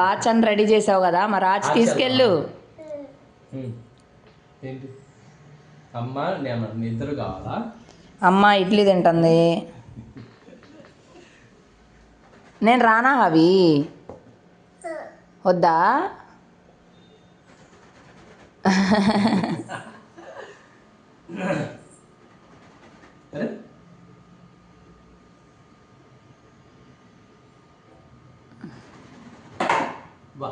Watch అని ready చేసావు కదా మరి రాజ్ తీసుకెళ్ళు. అమ్మ నేను నిద్ర కావాలా? అమ్మ ఇడ్లీ తింటుంది. నేను రానా అవి? వద్దా? అరే వా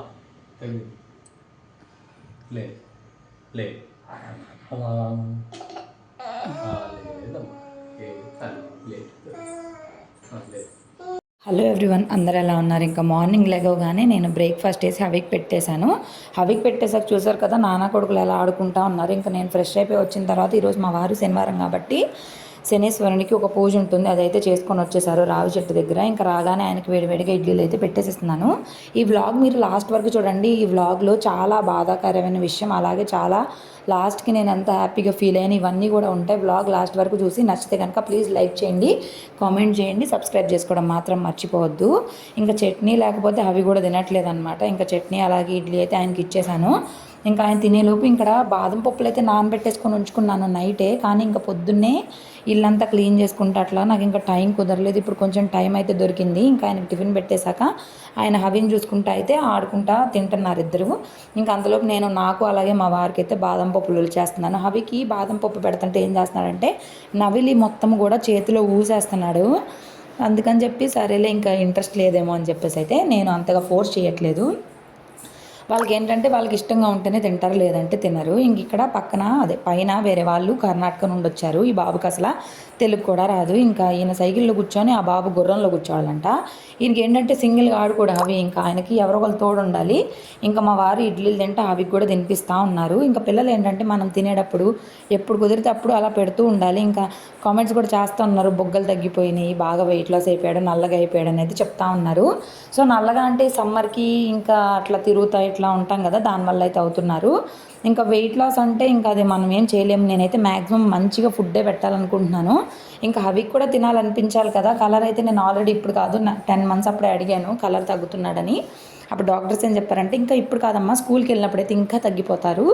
తగ్గింది లే లే లేదు లేదు హలో ఎవ్రీవన్ అందరు ఎలా ఉన్నారు? ఇంకా మార్నింగ్ లెగవగానే నేను బ్రేక్ఫాస్ట్ వేసి హవికి పెట్టేశాను. హవికి పెట్టేసాక చూసారు కదా నాన్న కొడుకులు ఎలా ఆడుకుంటా ఉన్నారు. ఇంకా నేను ఫ్రెష్ అయిపోయి వచ్చిన తర్వాత ఈరోజు మా వారు శనివారం కాబట్టి శనేశ్వరునికి ఒక పూజ ఉంటుంది. అదైతే చేసుకొని వచ్చేసారు రావి చెట్టు దగ్గర. ఇంకా రాగానే ఆయనకి వేడివేడిగా ఇడ్లీలు అయితే పెట్టేసిస్తున్నాను. ఈ వ్లాగ్ మీరు లాస్ట్ వరకు చూడండి. ఈ వ్లాగ్లో చాలా బాధాకరమైన విషయం. అలాగే చాలా లాస్ట్కి నేను ఎంత హ్యాపీగా ఫీల్ అయ్యాను ఇవన్నీ కూడా ఉంటాయి. వ్లాగ్ లాస్ట్ వరకు చూసి నచ్చితే కనుక ప్లీజ్ లైక్ చేయండి కామెంట్ చేయండి సబ్స్క్రైబ్ చేసుకోవడం మాత్రం మర్చిపోవద్దు. ఇంకా చట్నీ లేకపోతే అవి కూడా తినట్లేదు అనమాట ఇంకా చట్నీ అలాగే ఇడ్లీ అయితే ఆయనకి ఇచ్చేసాను. ఇంకా ఆయన తినేలోపు ఇక్కడ బాదం పప్పులు అయితే నానబెట్టేసుకొని ఉంచుకున్నాను నైటే. కానీ ఇంకా పొద్దున్నే ఇల్లంతా క్లీన్ చేసుకుంటే అట్లా. నాకు ఇంకా టైం కుదరలేదు. ఇప్పుడు కొంచెం టైం అయితే దొరికింది. ఇంకా ఆయనకు టిఫిన్ పెట్టేశాక ఆయన హవిని చూసుకుంటా అయితే ఆడుకుంటా తింటున్నారు ఇద్దరు. ఇంకా అంతలోపు నేను నాకు అలాగే మా వారికి అయితే బాదం పప్పులు చేస్తున్నాను. హవికి బాదం పప్పు పెడుతుంటే ఏం చేస్తున్నాడంటే నవిలి మొత్తం కూడా చేతిలో ఊసేస్తున్నాడు. అందుకని చెప్పి సరేలే ఇంకా ఇంట్రెస్ట్ లేదేమో అని చెప్పేసి అయితే నేను అంతగా ఫోర్స్ చేయట్లేదు. వాళ్ళకి ఏంటంటే వాళ్ళకి ఇష్టంగా ఉంటేనే తింటారు లేదంటే తినరు. ఇంక ఇక్కడ పక్కన అదే పైన వేరే వాళ్ళు కర్ణాటక నుండి వచ్చారు. ఈ బాబుకి అసలు తెలుగు కూడా రాదు. ఇంకా ఈయన సైకిల్లో కూర్చొని ఆ బాబు గుర్రంలో కూర్చోవాలంట. ఈయనకి ఏంటంటే సింగిల్గా ఆడు కూడా అవి ఇంకా ఆయనకి ఎవరో ఒకరు తోడు ఉండాలి ఇంకా మా వారు ఇడ్లీలు తింటే అవి కూడా తినిపిస్తూ ఉన్నారు. ఇంకా పిల్లలు ఏంటంటే మనం తినేటప్పుడు ఎప్పుడు కుదిరితే అప్పుడు అలా పెడుతూ ఉండాలి. ఇంకా కామెంట్స్ కూడా చేస్తూ ఉన్నారు. బొగ్గలు తగ్గిపోయినాయి బాగా వెయిట్ లాస్ అయిపోయాడు నల్లగా అయిపోయాడు అనేది చెప్తా ఉన్నారు. సో నల్లగా అంటే సమ్మర్కి ఇంకా అట్లా తిరుగుతాయి ఇట్లా ఉంటాం కదా దానివల్ల అయితే అవుతున్నారు. ఇంకా వెయిట్ లాస్ అంటే ఇంకా అది మనం ఏం చేయలేము నేనైతే మ్యాక్సిమం మంచిగా ఫుడ్డే పెట్టాలనుకుంటున్నాను. ఇంకా అవి కూడా తినాలనిపించాలి కదా. కలర్ అయితే నేను ఆల్రెడీ ఇప్పుడు కాదు టెన్ మంత్స్ అప్పుడే అడిగాను. కలర్ తగ్గుతున్నాడని. అప్పుడు డాక్టర్స్ ఏం చెప్పారంటే ఇంకా ఇప్పుడు కాదమ్మా స్కూల్కి వెళ్ళినప్పుడైతే ఇంకా తగ్గిపోతారు.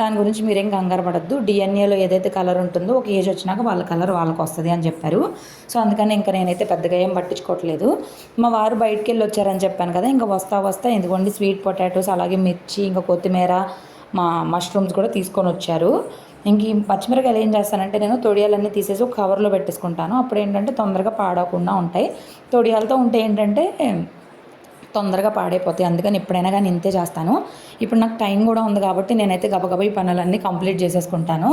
దాని గురించి మీరేం కంగారు పడద్దు. డిఎన్ఏలో ఏదైతే కలర్ ఉంటుందో ఒక ఏజ్ వచ్చినాక వాళ్ళ కలర్ వాళ్ళకి వస్తుంది అని చెప్పారు. సో అందుకని ఇంకా నేనైతే పెద్దగా ఏం పట్టించుకోవట్లేదు. మా వారు బయటికి వెళ్ళి వచ్చారని చెప్పాను కదా ఇంకా వస్తా వస్తా ఎందుకోండి స్వీట్ పొటాటోస్ అలాగే మిర్చి ఇంకా కొత్తిమీర మా మష్రూమ్స్ కూడా తీసుకొని వచ్చారు ఇంక ఈ పచ్చిమిరకాయలు ఏం చేస్తానంటే నేను తొడియాలన్నీ తీసేసి ఒక కవర్లో పెట్టేసుకుంటాను. అప్పుడు ఏంటంటే తొందరగా పాడకుండా ఉంటాయి. తొడియాలతో ఉంటే ఏంటంటే తొందరగా పాడైపోతాయి. అందుకని ఎప్పుడైనా కానీ ఇంతే చేస్తాను. ఇప్పుడు నాకు టైం కూడా ఉంది కాబట్టి నేనైతే గబగబా ఈ పనులన్నీ కంప్లీట్ చేసేసుకుంటాను.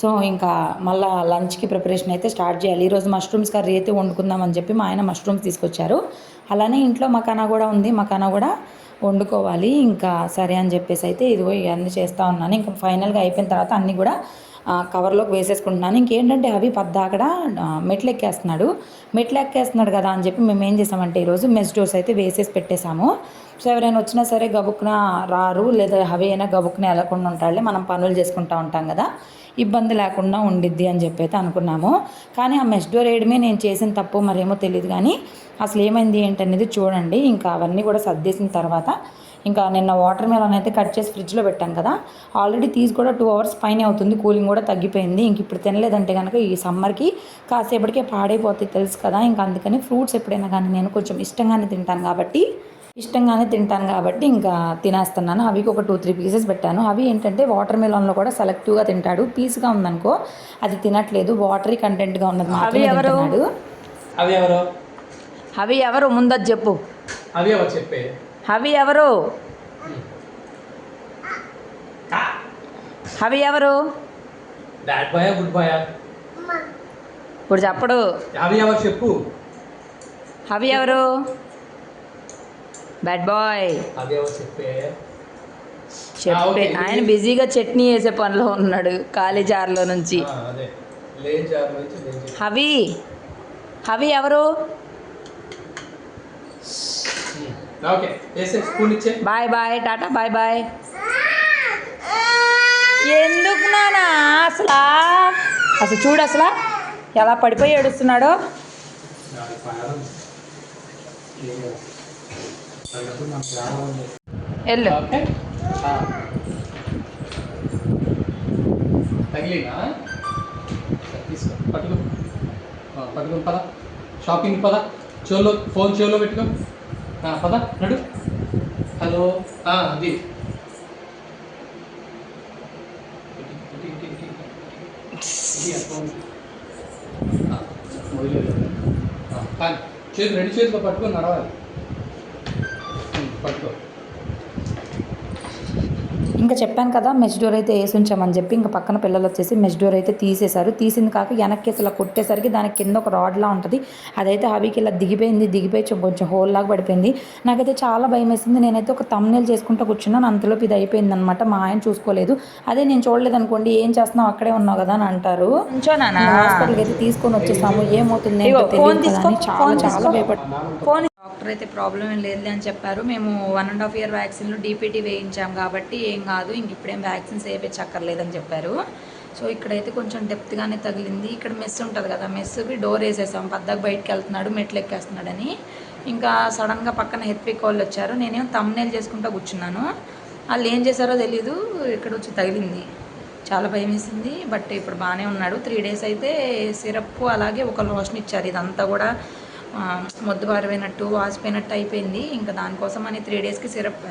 సో ఇంకా మళ్ళీ లంచ్కి ప్రిపరేషన్ అయితే స్టార్ట్ చేయాలి. ఈరోజు మష్రూమ్స్ కర్రీ అయితే వండుకుందామని చెప్పి మా ఆయన మష్రూమ్స్ తీసుకొచ్చారు. అలానే ఇంట్లో మకానా కూడా ఉంది. మకానా కూడా వండుకోవాలి. ఇంకా సరే అని చెప్పేసి అయితే ఇదిగో ఇవన్నీ చేస్తూ ఉన్నాను. ఇంకా ఫైనల్గా అయిపోయిన తర్వాత అన్నీ కూడా కవర్లోకి వేసేసుకుంటున్నాను. ఇంకేంటంటే అవి పద్దాకడ మెట్లు ఎక్కేస్తున్నాడు మెట్లు ఎక్కేస్తున్నాడు కదా అని చెప్పి మేము ఏం చేసామంటే ఈరోజు మెస్ డోర్స్ అయితే వేసేసి పెట్టేశాము. సో ఎవరైనా వచ్చినా సరే గబుక్కున రారు లేదా అవి అయినా గబుక్కున వెళ్ళకుండా ఉంటాడులే మనం పనులు చేసుకుంటూ ఉంటాం కదా. ఇబ్బంది లేకుండా ఉండిద్ది అని చెప్పి అయితే అనుకున్నాము. కానీ ఆ మెస్ డోర్ వేయడమే నేను చేసిన తప్పు మరేమో తెలియదు కానీ అసలు ఏమైంది ఏంటనేది చూడండి. ఇంకా అవన్నీ కూడా సర్దేసిన తర్వాత ఇంకా నిన్న వాటర్ మెలన్ అయితే కట్ చేసి ఫ్రిడ్జ్లో పెట్టాను కదా ఆల్రెడీ తీసి కూడా టూ అవర్స్ పైనే అవుతుంది కూలింగ్ కూడా తగ్గిపోయింది ఇంక ఇప్పుడు తినలేదంటే కనుక ఈ సమ్మర్కి కాసేపటికే పాడైపోతాయి తెలుసు కదా ఇంకా అందుకని ఫ్రూట్స్ ఎప్పుడైనా కానీ నేను కొంచెం ఇష్టంగానే తింటాను కాబట్టి ఇష్టంగానే తింటాను కాబట్టి ఇంకా తినేస్తున్నాను. అవికి ఒక టూ త్రీ పీసెస్ పెట్టాను. అవి ఏంటంటే వాటర్ మెలన్లో కూడా సెలెక్టివ్గా తింటాడు. పీస్గా ఉందనుకో అది తినట్లేదు. వాటరీ కంటెంట్గా ఉన్నది మాత్రమే ఎవరు? తింటున్నాడు. అవి ఎవరు? అవి ఎవరు? ముందది చెప్పు. అవి ఎవరు చెప్పే? అవి ఎవరు? అవి ఎవరు? బ్యాడ్ బాయా గుడ్ బాయా ఇప్పుడు చెప్పడు. ఎవరు చెప్పు. అవి ఎవరు? బ్యాడ్ బాయ్ ఎవరు చెప్పే? చెప్పే. ఆయన బిజీగా చట్నీ వేసే పనిలో ఉన్నాడు ఖాళీ జార్లో నుంచి. హవి. హవి ఎవరు ఉమ్. ఓకే వేసే స్పూన్ ఇచ్చే bye bye tata bye bye. ఎందుకు నానా అసలు? అసలు చూడు అసలు ఎలా పడిపోయి ఏడుస్తున్నాడో. వెళ్ళు. తగిలినా తీసుకో పట్టుకో. పట్టుకొని పద. షాపింగ్ పద. చెవులో ఫోన్ చెవులో పెట్టుకో. పద నడు. హలో అది. కానీ చేతి రెండు చేతిలో పట్టుకొని నడవాలి. పట్టుకో. ఇంకా చెప్పాను కదా మెష్ డోర్ అయితే వేసి ఉంచామని చెప్పి ఇంకా పక్కన పిల్లలు వచ్చేసి మెష్ డోర్ అయితే తీసేశారు. తీసింది కాక వెనక్కి అసలు కొట్టేసరికి దానికి కింద ఒక రాడ్లా ఉంటుంది. అదైతే హబీకి ఇలా దిగిపోయింది దిగిపోయి కొంచెం హోల్ లాగా పడిపోయింది. నాకైతే చాలా భయం వేసింది నేనైతే ఒక తమ్నేల్ చేసుకుంటూ కూర్చున్నాను. అంతలోపు ఇది అయిపోయింది అనమాట మా ఆయన చూసుకోలేదు. అదే నేను చూడలేదు అనుకోండి ఏం చేస్తున్నావు? అక్కడే ఉన్నావు కదా అని అంటారు. హాస్పిటల్కి అయితే తీసుకొని వచ్చేసాము ఏమవుతుంది? చాలా చాలా భయపడి డాక్టర్ అయితే ప్రాబ్లం ఏం లేదు అని చెప్పారు. మేము వన్ అండ్ హాఫ్ ఇయర్ వ్యాక్సిన్లు డీపీటీ వేయించాం కాబట్టి ఏం కాదు ఇంక ఇప్పుడేం వ్యాక్సిన్స్ వేయించక్కర్లేదని చెప్పారు. సో ఇక్కడైతే కొంచెం డెప్త్గానే తగిలింది. ఇక్కడ మెస్ ఉంటుంది కదా మెస్కి డోర్ వేసేసాం. పద్దకు బయటకు వెళ్తున్నాడు మెట్లు ఎక్కేస్తున్నాడని. ఇంకా సడన్గా పక్కన హెత్విక్ వాళ్ళు వచ్చారు. నేనేం తమ్నేలు చేసుకుంటూ కూర్చున్నాను. వాళ్ళు ఏం చేశారో తెలీదు. ఇక్కడ వచ్చి తగిలింది. చాలా భయం వేసింది బట్ ఇప్పుడు బాగానే ఉన్నాడు. త్రీ డేస్ అయితే సిరప్ అలాగే ఒక లోషన్ ఇచ్చారు. ఇదంతా కూడా మొద్దు పారిపోయినట్టు వాసిపోయినట్టు అయిపోయింది. ఇంకా దానికోసం అని త్రీ డేస్కి సిరప్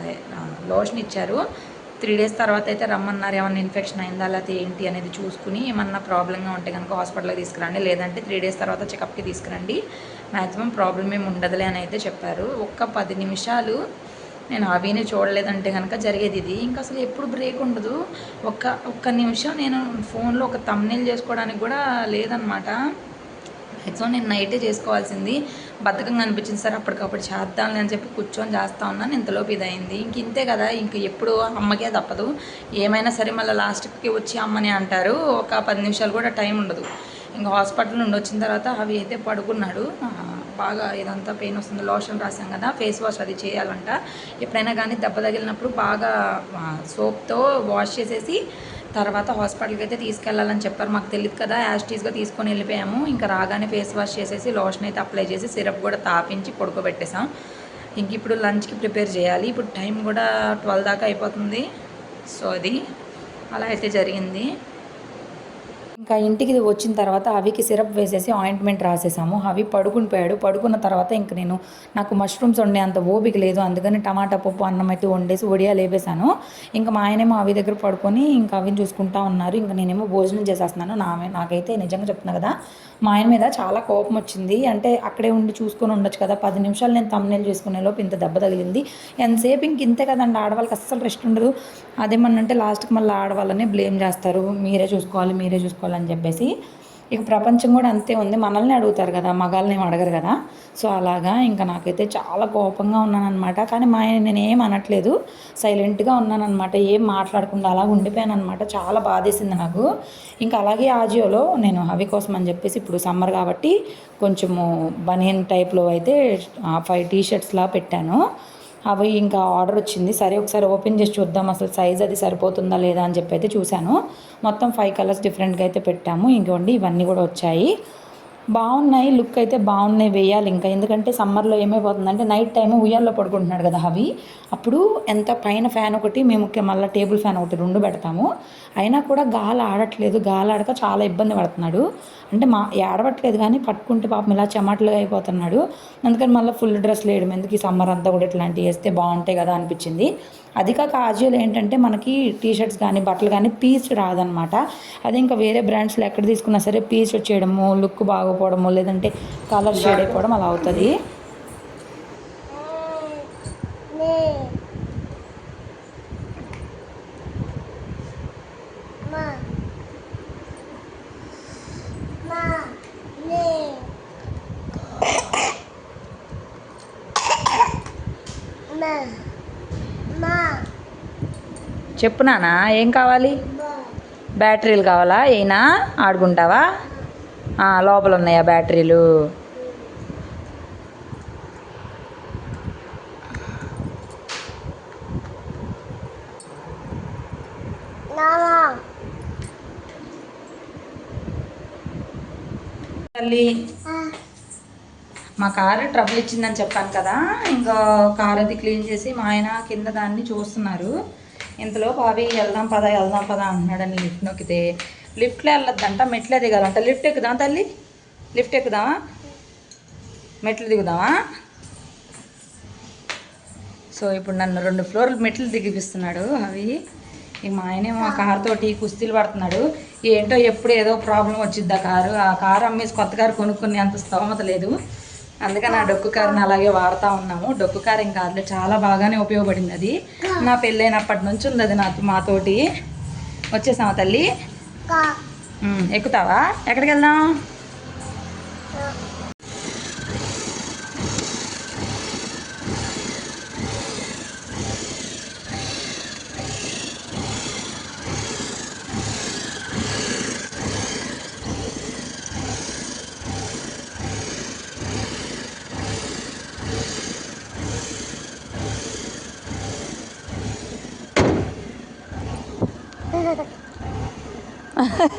లోషన్ ఇచ్చారు. త్రీ డేస్ తర్వాత అయితే రమ్మన్నారు ఏమన్నా ఇన్ఫెక్షన్ అయిందా లేకపోతే ఏంటి అనేది చూసుకుని ఏమన్నా ప్రాబ్లంగా ఉంటే కనుక హాస్పిటల్కి తీసుకురండి. లేదంటే త్రీ డేస్ తర్వాత చెకప్కి తీసుకురండి. మ్యాక్సిమం ప్రాబ్లం ఏమి ఉండదులే అని అయితే చెప్పారు. ఒక్క పది నిమిషాలు నేను అవిని చూడలేదంటే కనుక జరిగేది ఇది. ఇంకా అసలు ఎప్పుడు బ్రేక్ ఉండదు. ఒక్క ఒక్క నిమిషం నేను ఫోన్లో ఒక తమ్నేల్ చేసుకోవడానికి కూడా లేదనమాట మ్యాక్సిమం నేను నైటే చేసుకోవాల్సింది. బద్ధకంగా అనిపించింది సార్ అప్పటికప్పుడు చేద్దాంలే అని చెప్పి కూర్చొని చేస్తా ఉన్నాను ఇంతలోపు ఇది అయింది ఇంక ఇంతే కదా ఇంక ఎప్పుడు అమ్మకే తప్పదు. ఏమైనా సరే మళ్ళీ లాస్ట్కి వచ్చి అమ్మని అంటారు. ఒక పది నిమిషాలు కూడా టైం ఉండదు. ఇంకా హాస్పిటల్ నుండి వచ్చిన తర్వాత అవి అయితే పడుకున్నాడు. బాగా ఇదంతా పెయిన్ వస్తుంది లోషన్ రాసాం కదా ఫేస్ వాష్ అది చేయాలంట. ఎప్పుడైనా కానీ దెబ్బ తగిలినప్పుడు బాగా సోప్తో వాష్ చేసేసి తర్వాత హాస్పిటల్కి అయితే తీసుకెళ్ళాలని చెప్పారు. మాకు తెలియదు కదా యాస్టీస్గా తీసుకొని వెళ్ళిపోయాము. ఇంకా రాగానే ఫేస్ వాష్ చేసేసి లోషన్ అయితే అప్లై చేసి సిరప్ కూడా తాపించి పడుకోబెట్టేసాం ఇంక ఇప్పుడు లంచ్కి ప్రిపేర్ చేయాలి. ఇప్పుడు టైం కూడా ట్వెల్వ్ దాకా అయిపోతుంది. సో అది అలా అయితే జరిగింది. ఇంకా ఇంటికి వచ్చిన తర్వాత అవికి సిరప్ వేసేసి ఆయింట్మెంట్ రాసేసాము. అవి పడుకుని పోయాడు. పడుకున్న తర్వాత ఇంక నేను నాకు మష్రూమ్స్ వండే అంత ఓపిక లేదు. అందుకని టమాటా పప్పు అన్నం అయితే వండేసి వడియా లేపేశాను. ఇంకా మా ఆయనేమో అవి దగ్గర పడుకొని ఇంకా అవిని చూసుకుంటా ఉన్నారు. ఇంకా నేనేమో భోజనం చేసేస్తున్నాను. నా నాకైతే నిజంగా చెప్తున్నా కదా మా ఆయన మీద చాలా కోపం వచ్చింది. అంటే అక్కడే ఉండి చూసుకొని ఉండొచ్చు కదా. పది నిమిషాలు నేను తమ్నేలు చేసుకునే లోపు ఇంత దెబ్బ తగిలింది. ఎంతసేపు ఇంక ఇంతే కదండి. ఆడవాళ్ళకి అస్సలు రెస్ట్ ఉండదు. అదేమన్నంటే లాస్ట్కి మళ్ళీ ఆడవాళ్ళని బ్లేమ్ చేస్తారు. మీరే చూసుకోవాలి మీరే చూసుకోవాలి అని చెప్పేసి ఇక ప్రపంచం కూడా అంతే ఉంది. మనల్ని అడుగుతారు కదా మగాళ్ళని ఏమి అడగరు కదా. సో అలాగా ఇంకా నాకైతే చాలా కోపంగా ఉన్నానన్నమాట. కానీ మా ఆయన నేను ఏం అనట్లేదు. సైలెంట్గా ఉన్నానన్నమాట. ఏం మాట్లాడకుండా అలా ఉండిపోయాను అనమాట చాలా బాధేసింది నాకు. ఇంకా అలాగే ఆజియోలో నేను హవి కోసం అని చెప్పేసి ఇప్పుడు సమ్మర్ కాబట్టి కొంచెము బనియన్ టైప్లో అయితే ఫైవ్ టీ షర్ట్స్లా పెట్టాను. అవి ఇంకా ఆర్డర్ వచ్చింది. సరే ఒకసారి ఓపెన్ చేసి చూద్దాం అసలు సైజ్ అది సరిపోతుందా లేదా అని చెప్పి అయితే చూశాను. మొత్తం ఫైవ్ కలర్స్ డిఫరెంట్గా అయితే పెట్టాము. ఇంకోండి ఇవన్నీ కూడా వచ్చాయి. బాగున్నాయి. లుక్ అయితే బాగున్నాయి. వేయాలి ఇంకా. ఎందుకంటే సమ్మర్లో ఏమైపోతుందంటే నైట్ టైం ఉయ్యాల్లో పడుకుంటున్నాడు కదా అవి అప్పుడు ఎంత పైన ఫ్యాన్ ఒకటి మేము మళ్ళీ టేబుల్ ఫ్యాన్ ఒకటి రెండు పెడతాము. అయినా కూడా గాలి ఆడట్లేదు గాలి ఆడక చాలా ఇబ్బంది పడుతున్నాడు. అంటే మా ఏడవట్లేదు కానీ పట్టుకుంటే పాపం ఇలా చెమటలుగా అయిపోతున్నాడు. అందుకని మళ్ళీ ఫుల్ డ్రెస్ వేయడం ఎందుకు? ఈ సమ్మర్ అంతా కూడా ఇట్లాంటివి వేస్తే బాగుంటాయి కదా అనిపించింది. అది కాక ఆజియోలో ఏంటంటే మనకి టీ షర్ట్స్ కానీ బట్టలు కానీ పీస్ రాదనమాట. అదే ఇంకా వేరే బ్రాండ్స్లో ఎక్కడ తీసుకున్నా సరే పీస్ వచ్చేయడము లుక్ బాగోపోవడము లేదంటే కలర్ షేడ్ అయిపోవడం అలా అవుతుంది. చెప్పు నానా ఏం కావాలి? బ్యాటరీలు కావాలా? అయినా ఆడుకుంటావా? లోపల ఉన్నాయా బ్యాటరీలు తల్లి మా కారు ట్రబుల్ ఇచ్చిందని చెప్పాను కదా ఇంకా కారు అది క్లీన్ చేసి మా ఆయన కింద దాన్ని చూస్తున్నారు. ఇంతలో అవి వెళ్దాం పద వెళ్దాం పద అంటున్నాడని లిఫ్ట్ నొక్కితే లిఫ్ట్లో వెళ్ళొద్దంట మెట్లే దిగాలంట. లిఫ్ట్ ఎక్కుదాం తల్లి లిఫ్ట్ ఎక్కుదామా? మెట్లు దిగుదామా? సో ఇప్పుడు నన్ను రెండు ఫ్లోర్లు మెట్లు దిగిపిస్తున్నాడు అవి. ఈ మా ఆయనే మా కార్ తోటి కుస్తీలు పడుతున్నాడు. ఏంటో ఎప్పుడు ఏదో ప్రాబ్లం వచ్చిద్ది ఆ కారు. ఆ కారు అమ్మేసి కొత్త కారు కొనుక్కునే అంత స్తోమత లేదు. అందుకని ఆ డొక్కు కారుని అలాగే వాడుతూ ఉన్నాము. డొక్కు కారు ఇంకా అందులో చాలా బాగానే ఉపయోగపడింది అది. నా పెళ్ళైనప్పటి నుంచి ఉంది అది నాతో మాతోటి. వచ్చేసామా తల్లి? ఎక్కుతావా? ఎక్కడికి వెళ్దాం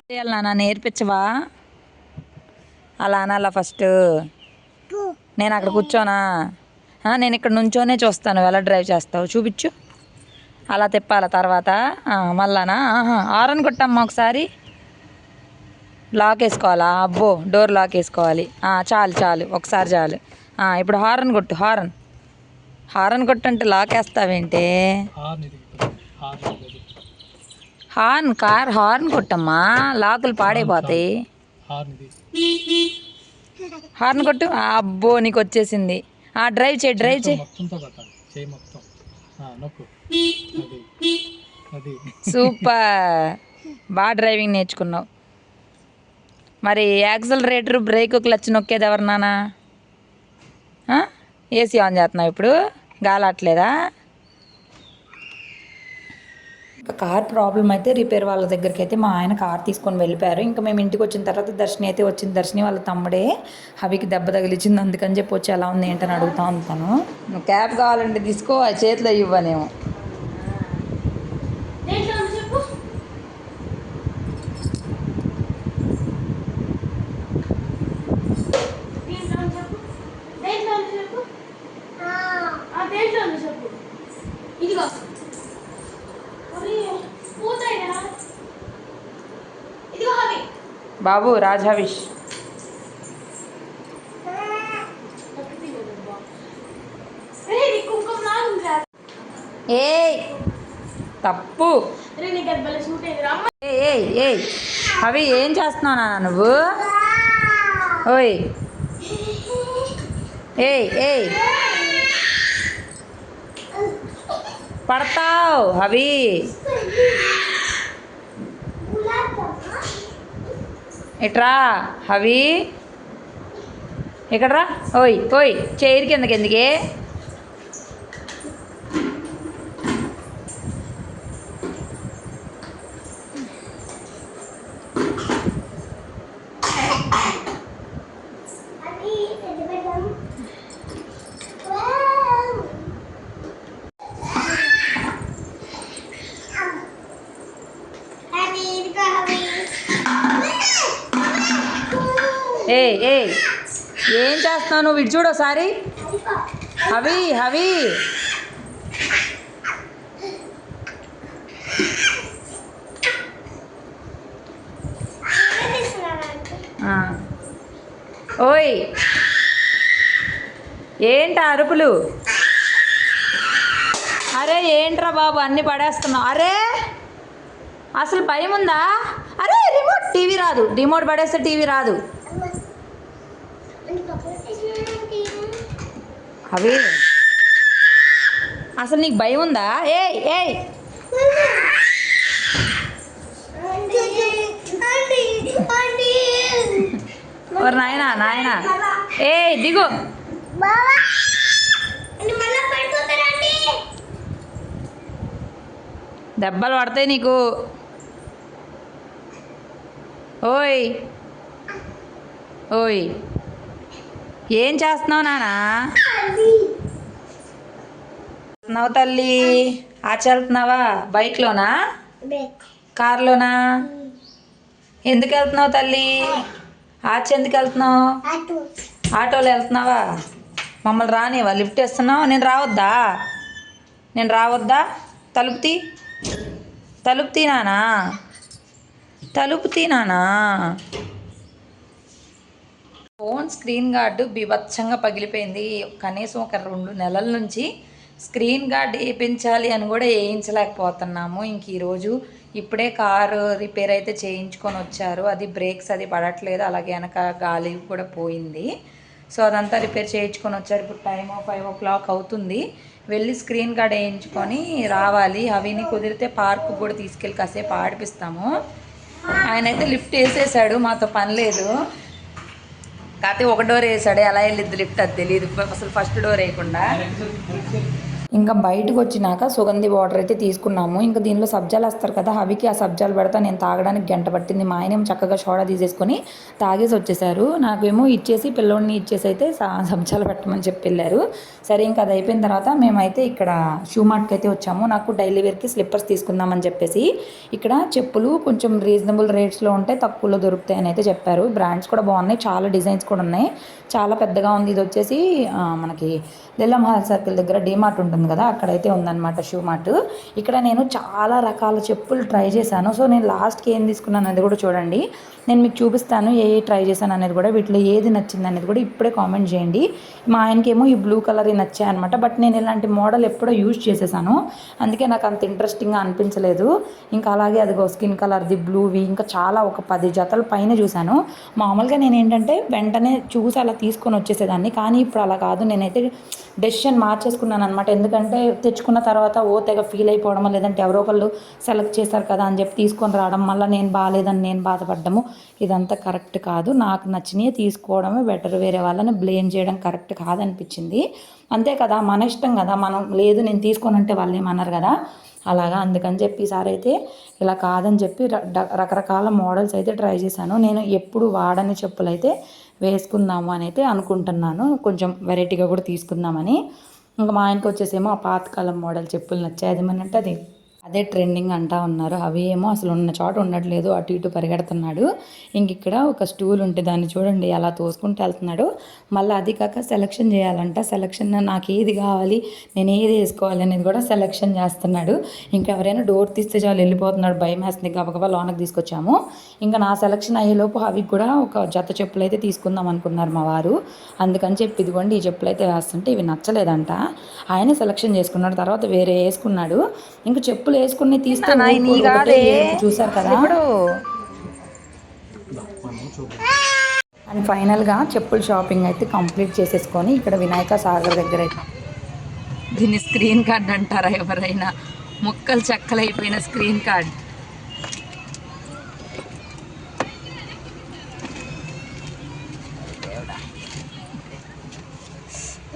చేయాలి నాన్న నేర్పించవా? అలా అనాలా ఫస్ట్? నేను అక్కడ కూర్చోనా? నేను ఇక్కడ నుంచోనే చూస్తాను ఎలా డ్రైవ్ చేస్తావు? చూపించు. అలా తిప్పాల తర్వాత? మళ్ళానా? ఆరన్ కొట్టమ్మా ఒకసారి. లాక్ వేసుకోవాలా అబ్బో డోర్ లాక్ వేసుకోవాలి చాలు చాలు ఒకసారి చాలు. ఇప్పుడు హారన్ కొట్టు హారన్. హారన్ కొట్టు అంటే లాక్ వేస్తావేంటే హార్న్ కార్ హార్న్ కొట్టమ్మా. లాకులు పాడైపోతాయి. హార్న్ కొట్టు. అబ్బో నీకు వచ్చేసింది. ఆ డ్రైవ్ చేయి డ్రైవ్ చేయి. సూపర్. బాగా డ్రైవింగ్ నేర్చుకున్నావు. మరి యాక్సలరేటర్ బ్రేక్ క్లచ్ నొక్కేది ఎవరు నానా ఏసీ ఆన్ చేస్తున్నావు ఇప్పుడు? గాలట్లేదా? కార్ ప్రాబ్లం అయితే రిపేర్ వాళ్ళ దగ్గరికి అయితే మా ఆయన కార్ తీసుకొని వెళ్ళిపోయారు. ఇంకా మేము ఇంటికి వచ్చిన తర్వాత దర్శని అయితే వచ్చింది. దర్శని వాళ్ళ తమ్ముడే హవికి దెబ్బ తగిలిచ్చింది అందుకని చెప్పి వచ్చి ఎలా ఉంది ఏంటని అడుగుతా ఉంటాను. క్యాబ్ కావాలంటే తీసుకో ఆ చేతిలో ఇవ్వనేమో. బాబు రాజ్ హవిష్ రే నీ కుంకుమ లాగుందిరా ఏయ్ తప్పు. ఏయ్ ఏయ్. అవి ఏం చేస్తున్నావు నాన్న నువ్వు? ఓయ్. ఏయ్ ఏయ్. పడతావు అవి. ఇట్రా అవి ఇక్కడ్రా. ఓయ్ ఓయ్ చైర్ కిందకి ఎందుకే అది పెద్ద పెద్ద అది ఇదిగో అవి ఏ ఏం చేస్తున్నావు నువ్వు? ఇటు చూడు ఒకసారి. హవి ఓయ్. ఏంట అరుపులు? అరే ఏంట్రా బాబు? అన్ని పడేస్తున్నావు. అరే అసలు భయం ఉందా? అరే రిమోట్ టీవీ రాదు. రిమోట్ పడేస్తే టీవీ రాదు. అవి? అసలు నీకు భయం ఉందా? ఏయ్ ఏయ్! ఓర్ నాయనా నాయనా. ఏయ్ దిగు. దెబ్బలు పడతాయి నీకు. ఓయ్. ఓయ్. ఏం చేస్తున్నావు నానా? వెళ్తున్నావు తల్లి ఆచెళ్తున్నావా బైక్లోనా? కార్లోనా? ఎందుకు వెళ్తున్నావు తల్లి? ఆచి ఎందుకు వెళ్తున్నావు? ఆటోలో వెళ్తున్నావా? మమ్మల్ని రానివా లిఫ్ట్ వేస్తున్నావు? నేను రావద్దా? నేను రావద్దా? తలుపుతీ తలుపుతీ నానా. తలుపుతీ నానా. ఫోన్ స్క్రీన్ గార్డు బీభత్సంగా పగిలిపోయింది. కనీసం ఒక రెండు నెలల నుంచి స్క్రీన్ గార్డ్ వేయించాలి అని కూడా వేయించలేకపోతున్నాము. ఇంక ఈరోజు ఇప్పుడే కారు రిపేర్ అయితే చేయించుకొని వచ్చారు. అది బ్రేక్స్ అది పడట్లేదు. అలాగే వెనక గాలి కూడా పోయింది. సో అదంతా రిపేర్ చేయించుకొని వచ్చారు. ఇప్పుడు టైం ఫైవ్ ఓ క్లాక్ అవుతుంది. వెళ్ళి స్క్రీన్ గార్డ్ వేయించుకొని రావాలి. అవిని కుదిరితే పార్క్ కూడా తీసుకెళ్ళి కాసేపు ఆడిపిస్తాము. ఆయన అయితే లిఫ్ట్ వేసేసాడు. మాతో పని లేదు. కాకపోతే ఒక డోర్ వేసాడు ఎలా వెళ్ళిద్ది లిఫ్ట్ అది తెలియదు అసలు ఫస్ట్ డోర్ వేయకుండా. ఇంకా బయటకు వచ్చినాక సుగంధి వాటర్ అయితే తీసుకున్నాము. ఇంకా దీనిలో సబ్జాలు వస్తారు కదా అవికి ఆ సబ్జాలు పెడతా నేను తాగడానికి గంట పట్టింది. మా ఆయనేమో చక్కగా షోడా తీసేసుకొని తాగేసి వచ్చేసారు. నాకేమో ఇచ్చేసి పిల్లోడిని ఇచ్చేసి అయితే సా- సబ్జాలు పెట్టమని చెప్పి వెళ్ళారు. సరే ఇంకా అది అయిపోయిన తర్వాత మేమైతే ఇక్కడ షూ మార్ట్కి అయితే వచ్చాము. నాకు డైలీ వేర్కి స్లిప్పర్స్ తీసుకుందామని చెప్పేసి ఇక్కడ చెప్పులు కొంచెం రీజనబుల్ రేట్స్లో ఉంటే తక్కువలో దొరుకుతాయని అయితే చెప్పారు. బ్రాండ్స్ కూడా బాగున్నాయి. చాలా డిజైన్స్ కూడా ఉన్నాయి. చాలా పెద్దగా ఉంది. ఇది వచ్చేసి మనకి లిల్లా మహల్ సర్కిల్ దగ్గర డీమార్ట్ ఉంటుంది. కదా అక్కడైతే ఉందన్నమాట షూ మార్ట్ ఇక్కడ నేను చాలా రకాల చెప్పులు ట్రై చేశాను. సో నేను లాస్ట్కి ఏం తీసుకున్నాను అనేది కూడా చూడండి. నేను మీకు చూపిస్తాను ఏ ఏ ట్రై చేశాను అనేది కూడా వీటిలో ఏది నచ్చింది అనేది కూడా ఇప్పుడే కామెంట్ చేయండి. మా ఆయనకేమో ఈ బ్లూ కలర్ నచ్చాయి అనమాట బట్ నేను ఇలాంటి మోడల్ ఎప్పుడో యూజ్ చేసేసాను. అందుకే నాకు అంత ఇంట్రెస్టింగ్గా అనిపించలేదు. ఇంకా అలాగే అదిగో స్కిన్ కలర్ది బ్లూవి ఇంకా చాలా ఒక పది జతల పైన చూశాను. మామూలుగా నేను ఏంటంటే వెంటనే చూసి అలా తీసుకొని వచ్చేసేదాన్ని కానీ ఇప్పుడు అలా కాదు. నేనైతే డెసిషన్ మార్చేసుకున్నాను అనమాట ఎందుకంటే తెచ్చుకున్న తర్వాత ఓ తెగ ఫీల్ అయిపోవడం లేదంటే ఎవరో ఒకళ్ళు సెలెక్ట్ చేశారు కదా అని చెప్పి తీసుకొని రావడం మళ్ళీ నేను బాగాలేదని నేను బాధపడ్డము ఇదంతా కరెక్ట్ కాదు. నాకు నచ్చినవి తీసుకోవడమే బెటర్ వేరే వాళ్ళని బ్లేమ్ చేయడం కరెక్ట్ కాదనిపించింది. అంతే కదా మన ఇష్టం కదా మనం లేదు నేను తీసుకోనంటే వాళ్ళు ఏమన్నారు కదా? అలాగా అందుకని చెప్పి ఈసారి అయితే ఇలా కాదని చెప్పి రకరకాల మోడల్స్ అయితే ట్రై చేశాను. నేను ఎప్పుడు వాడని చెప్పులు అయితే వేసుకుందాము అని అయితే అనుకుంటున్నాను. కొంచెం వెరైటీగా కూడా తీసుకుందామని. ఇంకా మా ఆయనకు వచ్చేసేమో ఆ పాతకాలం మోడల్ చెప్పులు నచ్చాయి. అది అంటే అది అదే ట్రెండింగ్ అంటా ఉన్నారు. అవి ఏమో అసలు ఉన్న చోట ఉండట్లేదు అటు ఇటు పరిగెడుతున్నాడు. ఇంక ఇక్కడ ఒక స్టూల్ ఉంటే దాన్ని చూడండి అలా తోసుకుంటూ వెళ్తున్నాడు. మళ్ళీ అది కాక సెలెక్షన్ చేయాలంట. సెలెక్షన్ నాకు ఏది కావాలి నేను ఏది వేసుకోవాలి అనేది కూడా సెలెక్షన్ చేస్తున్నాడు. ఇంకా ఎవరైనా డోర్ తీస్తే చాలు వెళ్ళిపోతున్నాడు. భయం వేస్తుంది. గబగబా లోనకి తీసుకొచ్చాము. ఇంకా నా సెలక్షన్ అయ్యేలోపు అవి కూడా ఒక జత చెప్పులు అయితే తీసుకుందాం అనుకున్నారు మా వారు. అందుకని చెప్పి ఇదిగోండి ఈ చెప్పులు అయితే వేస్తుంటే ఇవి నచ్చలేదంట. ఆయన సెలెక్షన్ చేసుకున్నాడు. తర్వాత వేరే వేసుకున్నాడు. ఇంకా చెప్పులు వేసుకుని ఏడుపు చూసారు కదా. అండ్ ఫైనల్గా చెప్పుల షాపింగ్ అయితే కంప్లీట్ చేసేసుకొని ఇక్కడ వినాయక సాగర్ దగ్గర దీన్ని స్క్రీన్ కార్డ్ అంటారా ఎవరైనా? ముక్కలు చెక్కలు అయిపోయిన స్క్రీన్ కార్డ్.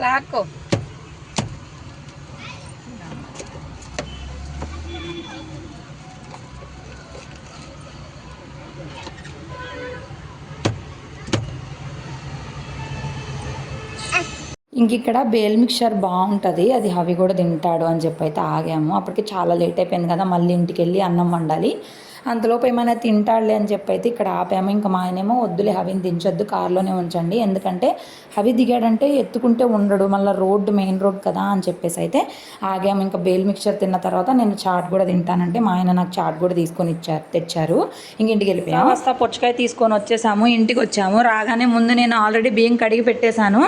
రాకో. ఇంక ఇక్కడ బేల్ మిక్చర్ బాగుంటుంది అది అవి కూడా తింటాడు అని చెప్పి అయితే ఆగాము. అప్పటికి చాలా లేట్ అయిపోయింది కదా మళ్ళీ ఇంటికి వెళ్ళి అన్నం వండాలి. అంతలోపు ఏమైనా తింటాడులే అని చెప్పి అయితే ఇక్కడ ఆపాము. ఇంకా మా ఆయనేమో వద్దులే హవిని దించొద్దు కారులోనే ఉంచండి. ఎందుకంటే హవి దిగాడంటే ఎత్తుకుంటే ఉండడు. మళ్ళీ రోడ్డు మెయిన్ రోడ్ కదా అని చెప్పేసి అయితే ఆగాము. ఇంకా బేల్ మిక్చర్ తిన్న తర్వాత నేను చాట్ కూడా తింటానంటే మా ఆయన నాకు చాట్ కూడా తీసుకొని ఇచ్చారు తెచ్చారు. ఇంక ఇంటికి వెళ్ళిపోయాము. వస్తా పుచ్చకాయ తీసుకొని వచ్చేసాము ఇంటికి వచ్చాము. రాగానే ముందు నేను ఆల్రెడీ బియ్యం కడిగి పెట్టేశాను.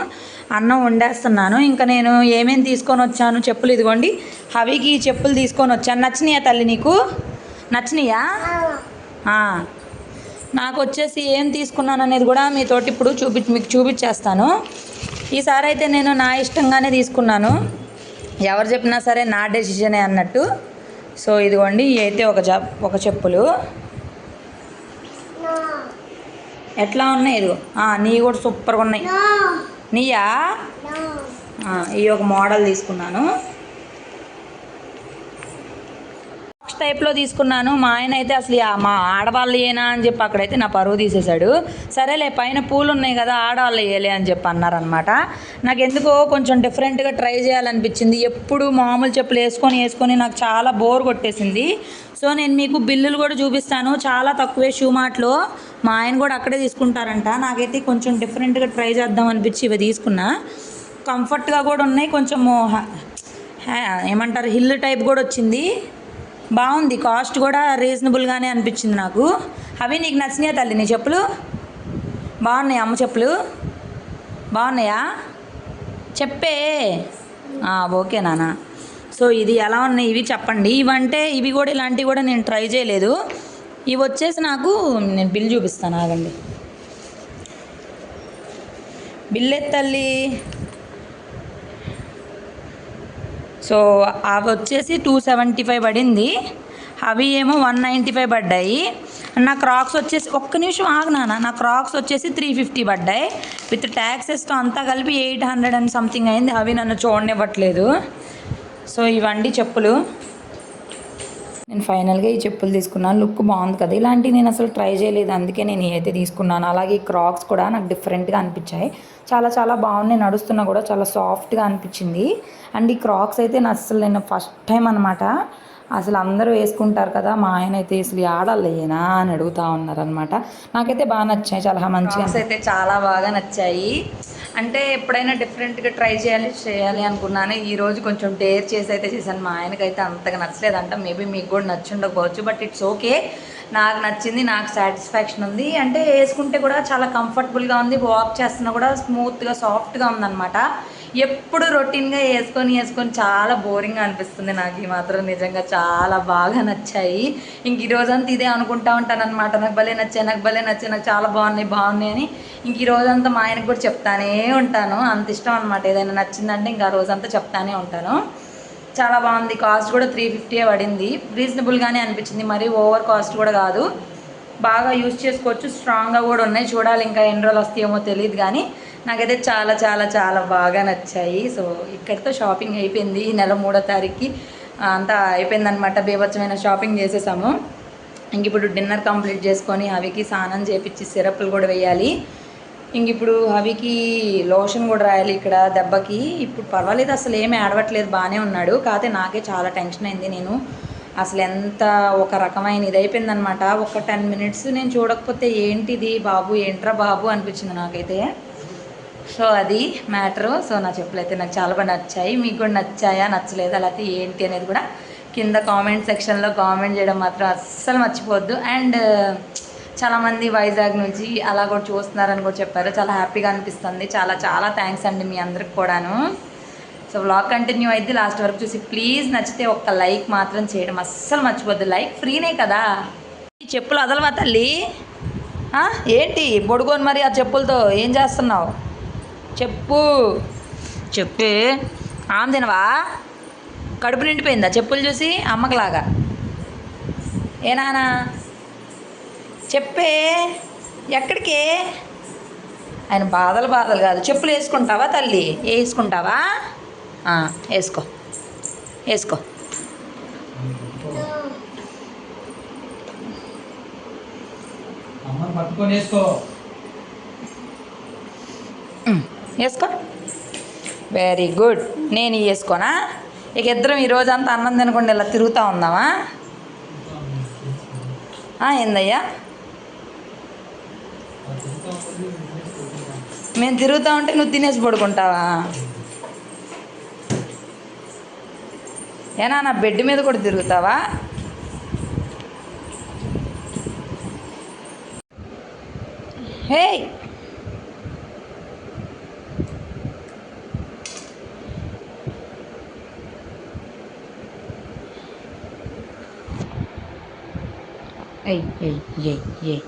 అన్నం వండేస్తున్నాను. ఇంకా నేను ఏమేమి తీసుకొని వచ్చాను చెప్పులు ఇదిగోండి. హవికి చెప్పులు తీసుకొని వచ్చాను. నచ్చినాయా తల్లి నీకు? నచ్చినాయా. నాకు వచ్చేసి ఏం తీసుకున్నాను అనేది కూడా మీతోటి ఇప్పుడు చూపి మీకు చూపించేస్తాను ఈసారి అయితే నేను నా ఇష్టంగానే తీసుకున్నాను. ఎవరు చెప్పినా సరే నా డెసిషనే అన్నట్టు. సో ఇదిగోండి అయితే ఒక జా ఒక చెప్పులు. ఎట్లా ఉన్నాయి ఇదిగో? నీవి కూడా సూపర్గా ఉన్నాయి. నీయా? ఈ ఒక మోడల్ తీసుకున్నాను. టైప్లో తీసుకున్నాను. మా ఆయన అయితే అసలు మా ఆడవాళ్ళు ఏనా అని చెప్పి అక్కడైతే నా పరువు తీసేశాడు. సరేలే పైన పూలు ఉన్నాయి కదా ఆడవాళ్ళు వేయలే అని చెప్పి అన్నారనమాట నాకు ఎందుకో కొంచెం డిఫరెంట్గా ట్రై చేయాలనిపించింది. ఎప్పుడు మామూలు చెప్పులు వేసుకొని వేసుకొని నాకు చాలా బోర్ కొట్టేసింది. సో నేను మీకు బిల్లులు కూడా చూపిస్తాను. చాలా తక్కువే షూ మార్ట్లో మా ఆయన కూడా అక్కడే తీసుకుంటారంట. నాకైతే కొంచెం డిఫరెంట్గా ట్రై చేద్దాం అనిపించి ఇవి తీసుకున్నా. కంఫర్ట్గా కూడా ఉన్నాయి. కొంచెము ఏమంటారు? హిల్ టైప్ కూడా వచ్చింది. బాగుంది. కాస్ట్ కూడా రీజనబుల్గానే అనిపించింది నాకు. అవి నీకు నచ్చినాయా తల్లి? నీ చెప్పులు? బాగున్నాయి అమ్మ చెప్పులు? బాగున్నాయా? చెప్పే. ఓకే నాన్న. సో ఇది ఎలా ఉన్నాయి? ఇవి చెప్పండి. ఇవంటే ఇవి కూడా ఇలాంటివి కూడా నేను ట్రై చేయలేదు. ఇవి వచ్చేసి నాకు నేను బిల్ చూపిస్తాను ఆగండి. బిల్ తల్లి సో అవి వచ్చేసి టూ సెవెంటీ ఫైవ్ పడింది. అవి ఏమో వన్ నైంటీ ఫైవ్ పడ్డాయి. నా క్రాక్స్ వచ్చేసి ఒక్క నిమిషం ఆగినానా నా క్రాక్స్ వచ్చేసి త్రీ ఫిఫ్టీ పడ్డాయి. విత్ ట్యాక్సెస్తో అంతా కలిపి ఎయిట్ హండ్రెడ్ అండ్ సంథింగ్ అయింది. అవి నన్ను చూడనివ్వట్లేదు. సో ఇవండి చెప్పులు. నేను ఫైనల్గా ఈ చెప్పులు తీసుకున్నాను లుక్ బాగుంది కదా. ఇలాంటివి నేను అసలు ట్రై చేయలేదు. అందుకే నేను అయితే తీసుకున్నాను. అలాగే ఈ క్రాక్స్ కూడా నాకు డిఫరెంట్గా అనిపించాయి. చాలా చాలా బాగున్నాయి. నడుస్తున్నా కూడా చాలా సాఫ్ట్గా అనిపించింది. అండ్ ఈ క్రాక్స్ అయితే నేను అసలు నేను ఫస్ట్ టైం అనమాట అసలు అందరూ వేసుకుంటారు కదా మా ఆయన అయితే అసలు ఆడాలేనా అని అడుగుతా ఉన్నారనమాట నాకైతే బాగా నచ్చాయి చాలా మంచిగా అయితే చాలా బాగా నచ్చాయి. అంటే ఎప్పుడైనా డిఫరెంట్గా ట్రై చేయాలి చేయాలి అనుకున్నాను. ఈ రోజు కొంచెం డేర్ చేసి అయితే చేశాను. మా ఆయనకైతే అంతగా నచ్చలేదంట మేబీ మీకు కూడా నచ్చి ఉండకపోవచ్చు బట్ ఇట్స్ ఓకే నాకు నచ్చింది నాకు సాటిస్ఫాక్షన్ ఉంది. అంటే వేసుకుంటే కూడా చాలా కంఫర్టబుల్గా ఉంది. వాక్ చేస్తున్నా కూడా స్మూత్గా సాఫ్ట్గా ఉందన్నమాట. ఎప్పుడు రొటీన్గా వేసుకొని వేసుకొని చాలా బోరింగ్ అనిపిస్తుంది నాకు ఈ మాత్రం నిజంగా. చాలా బాగా నచ్చాయి. ఇంక ఈ రోజంతా ఇదే అనుకుంటా ఉంటాను అనమాట నాకు భలే నచ్చాయి నాకు భలే నచ్చాయి నాకు చాలా బాగున్నాయి బాగున్నాయి అని ఇంక ఈ రోజంతా మా ఆయనకు కూడా చెప్తానే ఉంటాను. అంత ఇష్టం అనమాట ఏదైనా నచ్చిందంటే ఇంకా రోజంతా చెప్తానే ఉంటాను. చాలా బాగుంది. కాస్ట్ కూడా త్రీ ఫిఫ్టీ పడింది. రీజనబుల్గానే అనిపించింది. మరీ ఓవర్ కాస్ట్ కూడా కాదు. బాగా యూజ్ చేసుకోవచ్చు. స్ట్రాంగ్గా కూడా ఉన్నాయి. చూడాలి ఇంకా ఎన్ని రోజులు వస్తాయేమో తెలియదు కానీ నాకైతే చాలా చాలా చాలా బాగా నచ్చాయి. సో ఇక్కడితో షాపింగ్ అయిపోయింది. ఈ నెల మూడో తారీఖుకి అంతా అయిపోయిందనమాట బీభత్సమైన షాపింగ్ చేసేసాము. ఇంక ఇప్పుడు డిన్నర్ కంప్లీట్ చేసుకొని అవికి స్నానం చేపించి సిరప్లు కూడా వేయాలి. ఇంక ఇప్పుడు హవికి లోషన్ కూడా రాయాలి ఇక్కడ దెబ్బకి. ఇప్పుడు పర్వాలేదు అసలు ఏమీ ఆడవట్లేదు బాగానే ఉన్నాడు. కాకపోతే నాకే చాలా టెన్షన్ అయింది నేను. అసలు ఎంత ఒక రకమైన ఇది అయిపోయిందనమాట ఒక టెన్ మినిట్స్ నేను చూడకపోతే ఏంటిది బాబు ఏంట్రా బాబు అనిపించింది నాకైతే. సో అది మ్యాటరు. సో నా చెప్పులు అయితే నాకు చాలా బాగా నచ్చాయి. మీకు కూడా నచ్చాయా నచ్చలేదా లేకపోతే ఏంటి అనేది కూడా కింద కామెంట్ సెక్షన్లో కామెంట్ చేయడం మాత్రం అస్సలు మర్చిపోవద్దు. అండ్ చాలామంది వైజాగ్ నుంచి అలా కూడా చూస్తున్నారని కూడా చెప్పారు. చాలా హ్యాపీగా అనిపిస్తుంది. చాలా చాలా థ్యాంక్స్ అండి మీ అందరికి కూడాను. సో వ్లాగ్ కంటిన్యూ అయితే లాస్ట్ వరకు చూసి ప్లీజ్ నచ్చితే ఒక్క లైక్ మాత్రం చేయడం అస్సలు మర్చిపోద్దు లైక్ ఫ్రీనే కదా. ఈ చెప్పులు అదలవా తల్లి? ఏంటి బొడుగోని మరి ఆ చెప్పులతో ఏం చేస్తున్నావు? చెప్పు. చెప్పే. ఆమె తినవా? కడుపు నిండిపోయిందా? చెప్పులు చూసి అమ్మకలాగా. ఏ నానా? చెప్పే. ఎక్కడికి? ఆయన బాధలు బాధలు కాదు. చెప్పులు వేసుకుంటావా తల్లి? వేసుకుంటావా? వేసుకో. వేసుకో. పట్టుకొని వేసుకో. వేసుకో. వెరీ గుడ్ నేను వేసుకోనా? ఇక ఇద్దరం ఈ రోజంతా అన్నం తినకుండా ఇలా తిరుగుతూ ఉందామా? ఏందయ్యా? మేము తిరుగుతూ ఉంటే నువ్వు తినేసి పడుకుంటావా? ఏనా నా బెడ్ మీద కూడా తిరుగుతావా? హే ఏయ్ ఏయ్ ఏయ్ ఏయ్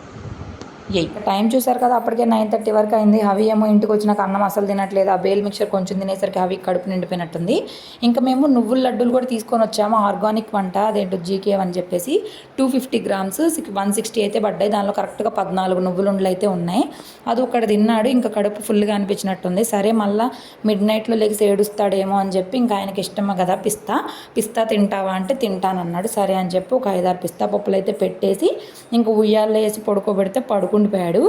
ఎయిట్ టైం చూసారు కదా అప్పటికే నైన్ థర్టీ వరకు అయింది. హవి ఏమో ఇంటికి వచ్చినాక అన్నం అసలు తినట్లేదు. ఆ బేల్ మిక్చర్ కొంచెం తినేసరికి హవి కడుపు నిండిపోయినట్టుంది. ఇంకా మేము నువ్వుల లడ్డూలు కూడా తీసుకొని వచ్చాము. ఆర్గానిక్ వంట అదేంటో జీకే అని చెప్పేసి two fifty grams six one sixty అయితే పడ్డాయి. దానిలో కరెక్ట్గా పద్నాలుగు నువ్వులు ఉండలు అయితే ఉన్నాయి. అది ఒకటి తిన్నాడు. ఇంకా కడుపు ఫుల్గా అనిపించినట్టుంది. సరే మళ్ళీ మిడ్ నైట్లో లేచి ఏడుస్తాడేమో అని చెప్పి ఇంకా ఆయనకి ఇష్టమే కదా పిస్తా. పిస్తా తింటావా అంటే తింటానన్నాడు. సరే అని చెప్పి ఒక ఐదారు పిస్తా పప్పులు అయితే పెట్టేసి ఇంకా ఉయ్యాల్లో వేసి పడుకోబెడితే పడుకుండిపోయాడు.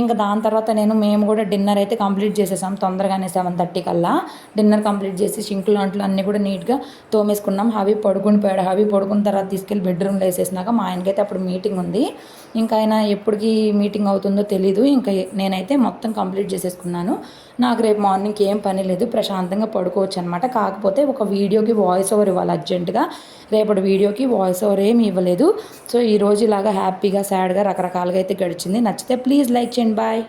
ఇంకా దాని తర్వాత నేను మేము కూడా డిన్నర్ అయితే కంప్లీట్ చేసేసాం. తొందరగానే సెవెన్ థర్టీ కల్లా డిన్నర్ కంప్లీట్ చేసి సింక్ అంట్లు అన్నీ కూడా నీట్గా తోమేసుకున్నాం. హవి పడుకుండిపోయాడు. హవి పడుకున్న తర్వాత తీసుకెళ్ళి బెడ్రూమ్లో వేసేసినాక మా ఆయనకైతే అప్పుడు మీటింగ్ ఉంది. ఇంకా ఆయన ఎప్పటికి మీటింగ్ అవుతుందో తెలీదు. ఇంకా నేనైతే మొత్తం కంప్లీట్ చేసేసుకున్నాను. నాకు రేపు మార్నింగ్ ఏం పని లేదు. ప్రశాంతంగా పడుకోవచ్చు అనమాట కాకపోతే ఒక వీడియోకి వాయిస్ ఓవర్ ఇవ్వాలి అర్జెంటుగా. రేపటి వీడియోకి వాయిస్ ఓవర్ ఏమి ఇవ్వలేదు. సో ఈరోజు ఇలాగా హ్యాపీగా సాడ్గా రకరకాలుగా అయితే గడిచింది. నచ్చితే ప్లీజ్ లైక్ చేయండి. బాయ్.